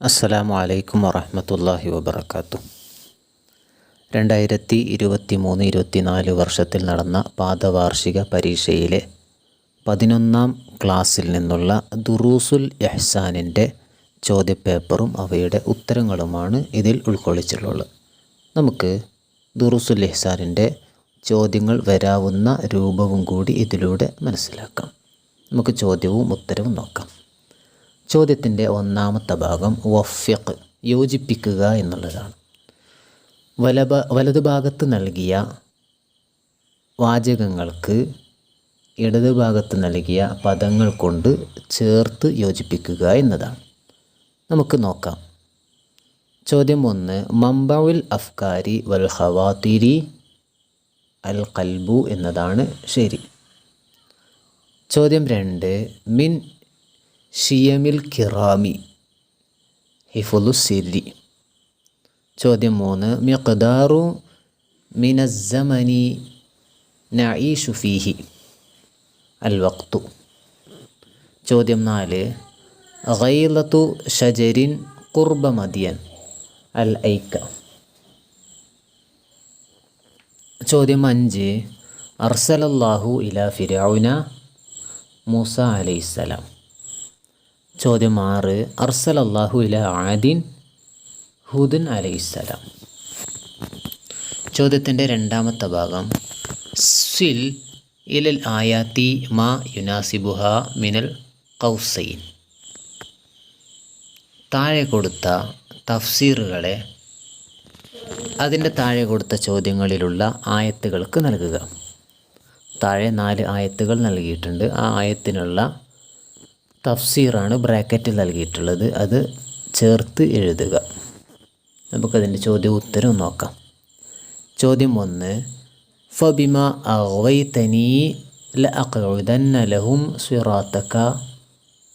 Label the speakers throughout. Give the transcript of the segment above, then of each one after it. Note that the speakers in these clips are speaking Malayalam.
Speaker 1: അസ്സലാമു അലൈക്കും വറഹമത്തല്ലാഹി വബർക്കാത്തു രണ്ടായിരത്തി ഇരുപത്തി മൂന്ന് ഇരുപത്തിനാല് വർഷത്തിൽ നടന്ന പാദവാർഷിക പരീക്ഷയിലെ പതിനൊന്നാം ക്ലാസ്സിൽ നിന്നുള്ള ദുറൂസുൽ എഹ്സാനിന്റെ ചോദ്യപേപ്പറും അവയുടെ ഉത്തരങ്ങളുമാണ് ഇതിൽ ഉൾക്കൊള്ളിച്ചിട്ടുള്ളത്. നമുക്ക് ദുറൂസുൽ എഹ്സാനിന്റെ ചോദ്യങ്ങൾ വരാവുന്ന രൂപവും കൂടി ഇതിലൂടെ മനസ്സിലാക്കാം. നമുക്ക് ചോദ്യവും ഉത്തരവും നോക്കാം. ചോദ്യത്തിന്റെ ഒന്നാമത്തെ ഭാഗം വഫ്യക്ക് യോജിപ്പിക്കുക എന്നുള്ളതാണ്. വലഭ വലതുഭാഗത്ത് നൽകിയ വാചകങ്ങൾക്ക് ഇടതുഭാഗത്ത് നൽകിയ പദങ്ങൾ കൊണ്ട് ചേർത്ത് യോജിപ്പിക്കുക എന്നതാണ്. നമുക്ക് നോക്കാം. ചോദ്യം ഒന്ന് മമ്പവിൽ അഫ്കാരി വൽ ഹവാതിരി അൽ കൽബു എന്നതാണ് ശരി. ചോദ്യം രണ്ട് മിൻ ഷിയമിൽ കിറാമി ഹിഫുലു സിരി ചോദ്യം മൂന്ന് മിഖ്ദാറു മിനസ്സമനി നഈഷു ഫീഹി അൽ വക്തു ചോദ്യം നാല് ഗൈലത്തു ഷജരിൻ കുർബ മദിയൻ അൽ ഐക്ക ചോദ്യം അഞ്ച് അർസലല്ലാഹു ഇല ഫിരൗന മൂസ അലൈഹിസ്സലാം ചോദ്യം ആറ് അർസൽ അള്ളാഹു ഇല ആദിൻ ഹുദൻ അലൈഹിസ്സലാം ചോദ്യത്തിന്റെ രണ്ടാമത്തെ ഭാഗം സിൽ ഇലൽ ആയാത്തി മാ യുനാസിബുഹ മിനൽ കൗസൈൻ. താഴെ കൊടുത്ത തഫ്സീറുകളെ അതിന്റെ താഴെ കൊടുത്ത ചോദ്യങ്ങളിലുള്ള ആയത്തുകൾക്ക് നൽകുക. താഴെ നാല് ആയത്തുകൾ നൽകിയിട്ടുണ്ട്. ആ ആയത്തിനുള്ള തഫ്സീറാണ് ബ്രാക്കറ്റിൽ നൽകിയിട്ടുള്ളത്. അത് ചേർത്ത് എഴുതുക. നമുക്കതിന്റെ ചോദ്യ ഉത്തരം നോക്കാം. ചോദ്യം ഒന്ന്. ഫബിമ ല അഖുദന്ന ലഹും സിറാത്തക്ക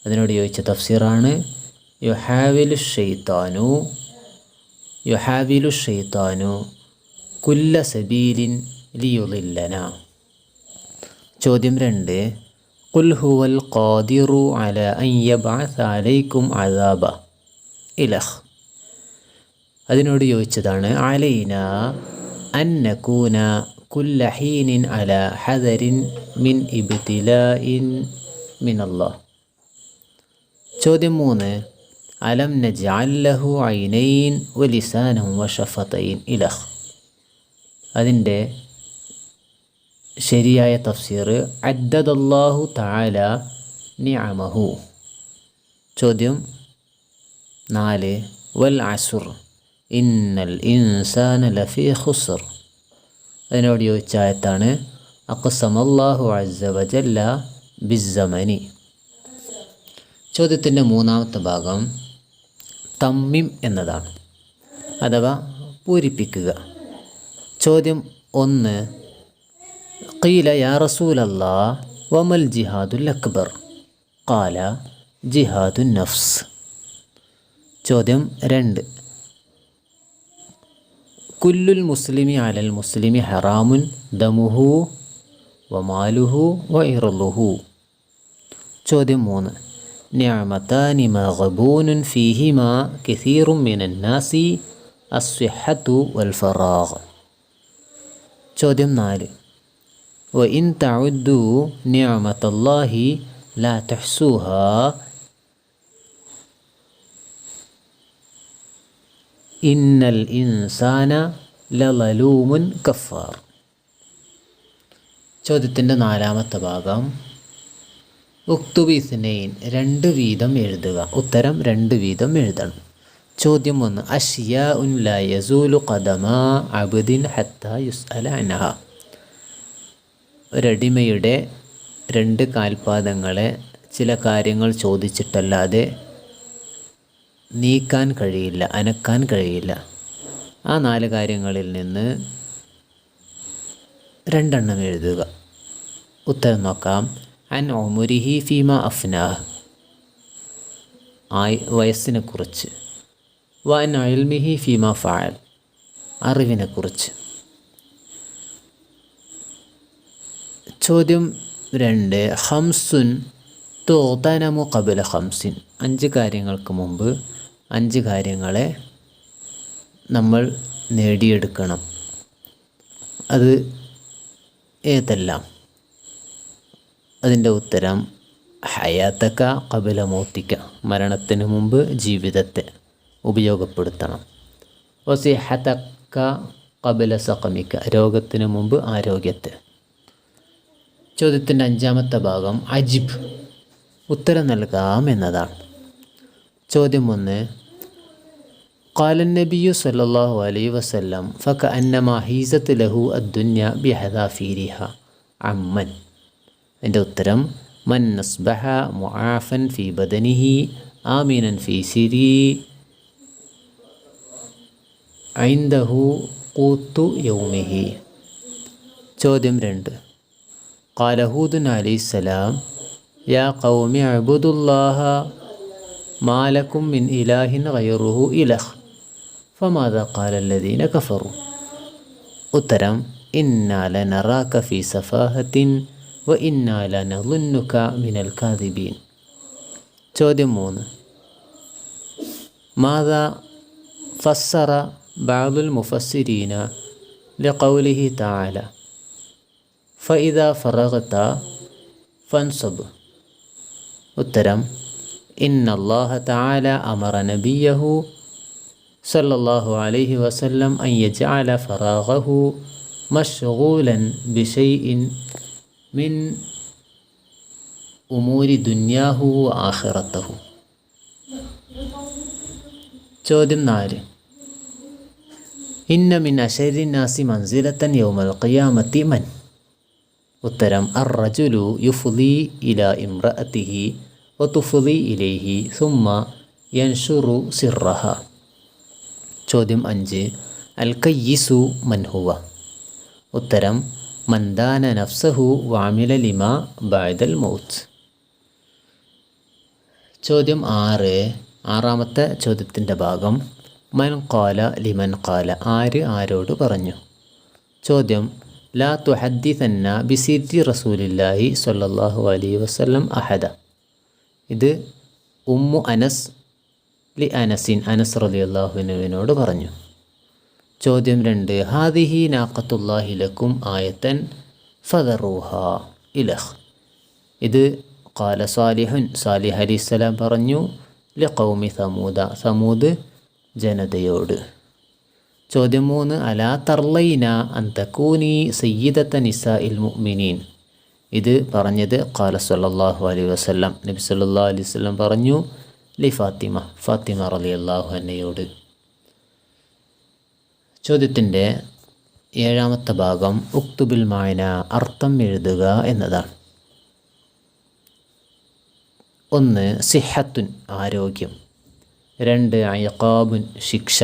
Speaker 1: അതിനോട് ചോദിച്ച തഫ്സീറാണ് യുഹാവിലു ഷെയ്ത്താനു യുഹാവിലു ഷെയ്ത്താനു കുല്ല സബീലിൻ ലിയുലില്ലന ചോദ്യം രണ്ട്. قل هو القادر على أن يبعث عليكم عذابا ഇലഹ് അതിനോട് ചോദിച്ചതാണ് അലൈന അൻ നകൂന കുല്ല ഹീനിൻ അല ഹദരിൻ മിൻ ഇബ്തിലാഇൻ മിൻ അല്ലാഹ് ചോദ്യം മൂന്ന് അലം നജഅല്ലഹു ഐനൈൻ വലിസാനം വഷഫതൈൻ ഇലഹ് അതിൻ്റെ ശരിയായ തഫ്സീർ. അദ്ദദല്ലാഹു താല നിഅമഹു. ചോദ്യം നാല്. വൽ അസുർ. ഇന്നൽ ഇൻസാന ലഫി ഹുസർ അതിനോട് ചോദിച്ച ആയത്താണ് അഖ്സമല്ലാഹു അസ്സ വജല്ല ബിസ്സമനി. ചോദ്യത്തിന്റെ മൂന്നാമത്തെ ഭാഗം തമ്മിം എന്നതാണ്. അഥവാ പൂരിപ്പിക്കുക. ചോദ്യം ഒന്ന് قيل يا رسول الله وما الجهاد الأكبر قال جهاد النفس ചോദ്യം രണ്ട് കുല്ലുൽ മുസ്ലിമി അലൽ മുസ്ലിമി ഹറാമുൻ ദമുഹു വമാലുഹു വഇറുഹു ചോദ്യം മൂന്ന് നിഅമതാനി മഗ്ബൂനുൻ ഫീഹിമാ കസീറും മിനൻ നാസി അസ്വിഹത്തു വൽ ഫറാഗ് ചോദ്യം നാല് വ ഇൻ തഉദ്ദു നിഅമത്തല്ലാഹി ലാ തുഹ്സുഹ ഇന്നൽ ഇൻസാന ലലൂമുൻ കഫാർ ചോദ്യത്തിന്റെ നാലാമത്തെ ഭാഗം. ഉക്തുബിസ്നെയിൻ രണ്ട് വീതം എഴുതുക. ഉത്തരം രണ്ട് വീതം എഴുതണം. ചോദ്യം ഒന്ന് അഷിയ ഉൻ ലയസൂലു കദമ അബുദിൻ ഹത്ത യുസ് അല അനഹ ഒരടിമയുടെ രണ്ട് കാൽപാദങ്ങളെ ചില കാര്യങ്ങൾ ചോദിച്ചിട്ടല്ലാതെ നീക്കാൻ കഴിയില്ല അനക്കാൻ കഴിയില്ല. ആ നാല് കാര്യങ്ങളിൽ നിന്ന് രണ്ടെണ്ണം എഴുതുക. ഉത്തരം നോക്കാം. അൻ ഒമുരിഹി ഫീമ അഫ്നാഹ്. ആയി വയസ്സിനെക്കുറിച്ച്. വൻ അയൽമിഹി ഫീമ ഫാൽ. അറിവിനെക്കുറിച്ച്. ചോദ്യം രണ്ട്. ഹംസുൻ തോതനമു കബല ഹംസിൻ. അഞ്ച് കാര്യങ്ങൾക്ക് മുമ്പ് അഞ്ച് കാര്യങ്ങളെ നമ്മൾ നേടിയെടുക്കണം. അത് ഏതെല്ലാം? അതിന്റെ ഉത്തരം ഹയാത്തക്ക കപില മോത്തിക്ക. മരണത്തിന് മുമ്പ് ജീവിതത്തെ ഉപയോഗപ്പെടുത്തണം. ഒസിഹത്തക്ക കപില സഖമിക്ക. രോഗത്തിന് മുമ്പ് ആരോഗ്യത്തെ ചോദ്യത്തിൻ്റെ അഞ്ചാമത്തെ ഭാഗം അജിബ് ഉത്തരം നൽകാം എന്നതാണ് ചോദ്യം ഒന്ന് قال النبي صلى الله عليه وسلم فكأنما حيزت له الدنيا بحذافيرها عمن എൻ്റെ ഉത്തരം മൻ നസ്ബഹ മുആഫൻ ഫി ബദനിഹി ആമീനൻ ഫി സിരി ഐന്ദഹു കൂത്തു യൗമിഹി ചോദ്യം രണ്ട് قال هود عليه السلام يا قوم اعبدوا الله ما لكم من إله غيره إله فماذا قال الذين كفروا ഉത്തരം إنا لنراك في سفاهة وإنا لنظنك من الكاذبين ചോദ്യം മൂന്ന് ماذا فسر بعض المفسرين لقوله تعالى فإذا فرغت فانصب ഉത്തരം إن الله تعالى أمر نبيه صلى الله عليه وسلم أن يجعل فراغه مشغولا بشيء من أمور دنياه وآخرته ചോദ്യം നാല് ഇന്ന മിൻ അഷരി നാസി മൻസിലത്തൻ യൗമൽ ഖിയാമത്തി മൻ ഉത്തരം അർ റജുലു യുഫ്ലി ഇല ഇമ്രഅത്തിഹി ഒത്തുഫുദി ഇലേഹി സുമ്മ യൻഷുറു സിറഹ ചോദ്യം അഞ്ച് അൽ കയ്യിസു മൻഹുവ ഉത്തരം മന്ദാന നഫ്സഹു വാമില ലിമ ബായ്ദൽ മൗത്ത്. ചോദ്യം ആറ് ആറാമത്തെ ചോദ്യത്തിന്റെ ഭാഗം മൻ കാല ലിമൻ കാല ആര് ആരോട് പറഞ്ഞു? ചോദ്യം ലാ തുഹദ്ദിസന്ന ബിസിരി റസൂലില്ലാഹി സ്വല്ലല്ലാഹു അലൈഹി വസല്ലം അഹദ. ഇത് ഉമ്മു അനസ് ലി അനസിൻ അനസ് റളിയല്ലാഹുവിനുവിനോട് പറഞ്ഞു. ചോദ്യം രണ്ട് ഹാദിഹി നാഖത്തുല്ലാഹി ലക്കും ആയത്തൻ ഫദറൂഹ ഇലഹ്. ഇത് കാല സാലിഹുൻ സാലിഹ് അലിസ്സലാം പറഞ്ഞു ലി കൗമി സമൂദ സമൂദ് ജനതയോട്. ചോദ്യം മൂന്ന് അലാ തർലൈന അന്തക്കൂനി സയ്യിദത്ത നിസ ഇൽ മുഅ്മിനീൻ? ഇത് പറഞ്ഞത് ഖാല സല്ലല്ലാഹു അലൈഹി വസല്ലം. നബി സല്ലല്ലാഹു അലൈഹി വസല്ലം പറഞ്ഞു ലി ഫാത്തിമ ഫാത്തിമ റളിയല്ലാഹു അന്നയോട് ചോദ്യത്തിന്റെ ഏഴാമത്തെ ഭാഗം ഉക്തുബിൽ മായന അർത്ഥം എഴുതുക എന്നതാണ്. ഒന്ന് സിഹത്തുൻ ആരോഗ്യം. രണ്ട് അയക്കാബുൻ ശിക്ഷ.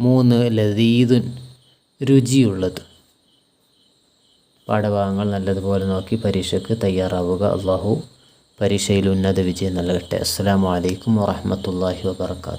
Speaker 1: മൂന്ന് ലതീതുൻ രുചിയുള്ളത്. പാഠഭാഗങ്ങൾ നല്ലതുപോലെ നോക്കി പരീക്ഷയ്ക്ക് തയ്യാറാവുക. അള്ളാഹു പരീക്ഷയിൽ ഉന്നത വിജയം നൽകട്ടെ. അസ്സാം വലൈക്കും വാഹമത്തല്ലാഹി വാബർക്കാത്തു